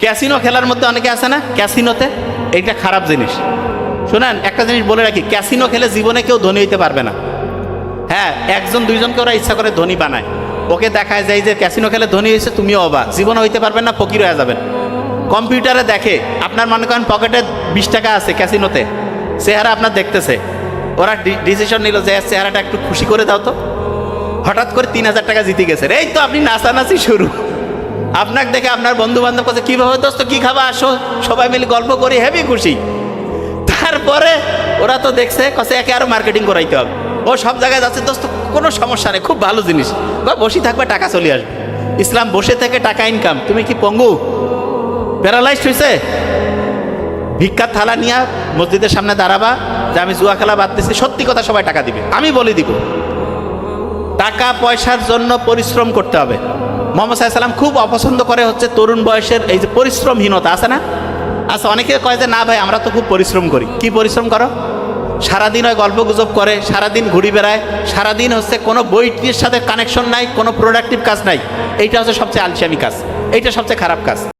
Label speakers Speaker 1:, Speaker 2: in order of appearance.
Speaker 1: Casino খেলার মধ্যে অনেকে আছে না? ক্যাসিনোতে? এইটা খারাপ জিনিস। শোনেন, একটা জিনিস বলে রাখি, ক্যাসিনো খেলে জীবনে কেউ ধনী হইতে পারবে না। হ্যাঁ একজন, দুইজনকে ওরা ইচ্ছা করে ধনী বানায়। ওকে দেখায় যায় যে ক্যাসিনো খেলে ধনী হয়েছে, তুমিও অবা জীবনে হইতে পারবেন না, ফকির হয়ে যাবেন। কম্পিউটারে দেখে, আপনার মনে করেন পকেটে বিশ টাকা আছে ক্যাসিনোতে। চেহারা আপনার দেখতেছে। ওরা ডিসিশন নিল যে চেহারাটা একটু খুশি করে দাও তো। হঠাৎ করে তিন হাজার টাকা জিতে গেছে। এই তো আপনি নাচানাচি শুরু। আপনাকে দেখে আপনার বন্ধু বান্ধব কাছে কীভাবে দোস্ত, কী খাবা? আসো, সবাই মিলে গল্প করি হেভি খুশি। তারপরে ওরা তো দেখছে কাছে একে আরও মার্কেটিং করাইতে হবে। ও সব জায়গায় যাচ্ছে, দোস্ত, কোনো সমস্যা নেই, খুব ভালো জিনিস। বা বসে থাকবে, টাকা চলে আসবে। ইসলাম বসে থেকে টাকা ইনকাম তুমি কি পঙ্গু? প্যারালাইজড হয়েছে ভিক্ষার থালা নিয়ে মসজিদের সামনে দাঁড়াবা, যে আমি জুয়া খেলা দিচ্ছি সত্যি কথা সবাই টাকা দিবে। আমি বলে দিব। টাকা পয়সার জন্য পরিশ্রম করতে হবে। মোহাম্মদ সাল্লাম খুব অপছন্দ করে হচ্ছে তরুণ বয়সের এই যে পরিশ্রমহীনতা, আছে না? আচ্ছা অনেকে কয় যে, না ভাই, আমরা তো খুব পরিশ্রম করি। কি পরিশ্রম করো? সারাদিন ওই গল্প গুজব করে, সারাদিন ঘুরি বেড়ায়, সারাদিন হচ্ছে কোনো বইটির সাথে কানেকশন নাই, কোনো প্রোডাক্টিভ কাজ নাই। এইটা হচ্ছে সবচেয়ে আলসামি কাজ, এইটা সবচেয়ে খারাপ কাজ।